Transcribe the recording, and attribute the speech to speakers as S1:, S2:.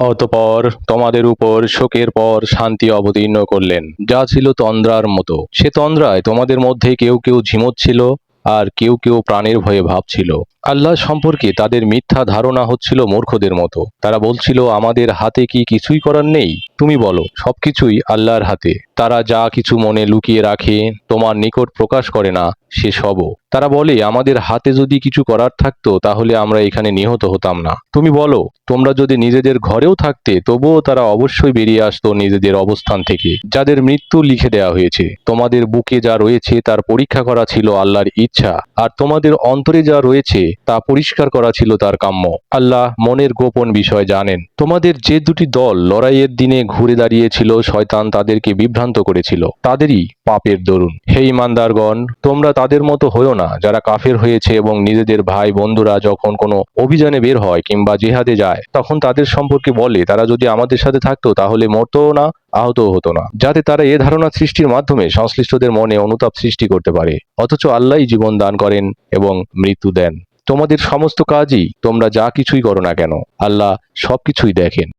S1: অতপর তোমাদের উপর শোকের পর শান্তি অবতীর্ণ করলেন। যা ছিল তন্দ্রার মতো। সে তন্দ্রায় তোমাদের মধ্যে কেউ কেউ ঝিমোচ্ছিল আর কেউ কেউ প্রাণের ভয়ে ভাবছিল। আল্লাহ সম্পর্কে তাদের মিথ্যা ধারণা হচ্ছিল মূর্খদের মতো। তারা বলছিল, আমাদের হাতে কি কিছুই করার নেই? তুমি বলো, সবকিছুই আল্লাহর হাতে। তারা যা কিছু মনে লুকিয়ে রাখে, তোমার নিকট প্রকাশ করে না, সে সবও। তারা বলে, আমাদের হাতে যদি কিছু করার থাকতো, তাহলে আমরা এখানে নিহত হতাম না। তুমি বলো, তোমরা যদি নিজেদের ঘরেও থাকতে, তবুও তারা অবশ্যই বেরিয়ে আসতো নিজেদের অবস্থান থেকে। যাদের মৃত্যু লিখে দেওয়া হয়েছে, তোমাদের বুকে যা রয়েছে, তার পরীক্ষা করা ছিল আল্লাহর ইচ্ছা, আর তোমাদের অন্তরে যা রয়েছে, তা পরিষ্কার করা ছিল তার কাম্য। আল্লাহ মনের গোপন বিষয় জানেন। তোমাদের যে দুটি দল লড়াইয়ের দিনে ঘুরে দাঁড়িয়েছিল, শয়তান তাদেরকে বিভ্রান্ত করেছিল। তাদেরই পাপের দরুন। হে ইমানদারগণ, তোমরা তাদের মতো হয়েও না, যারা কাফের হয়েছে এবং নিজেদের ভাই বন্ধুরা যখন কোনো অভিযানে বের হয় কিংবা জেহাদে যায়, তখন তাদের সম্পর্কে বলে, তারা যদি আমাদের সাথে থাকতো তাহলে মরতো না, আহতও হতো না। যাতে তারা এ ধারণা সৃষ্টির মাধ্যমে সংশ্লিষ্টদের মনে অনুতাপ সৃষ্টি করতে পারে। অথচ আল্লাহই জীবন দান করেন এবং মৃত্যু দেন। তোমাদের সমস্ত কাজই তোমরা যা কিছুই করো না কেন, আল্লাহ সবকিছুই দেখেন।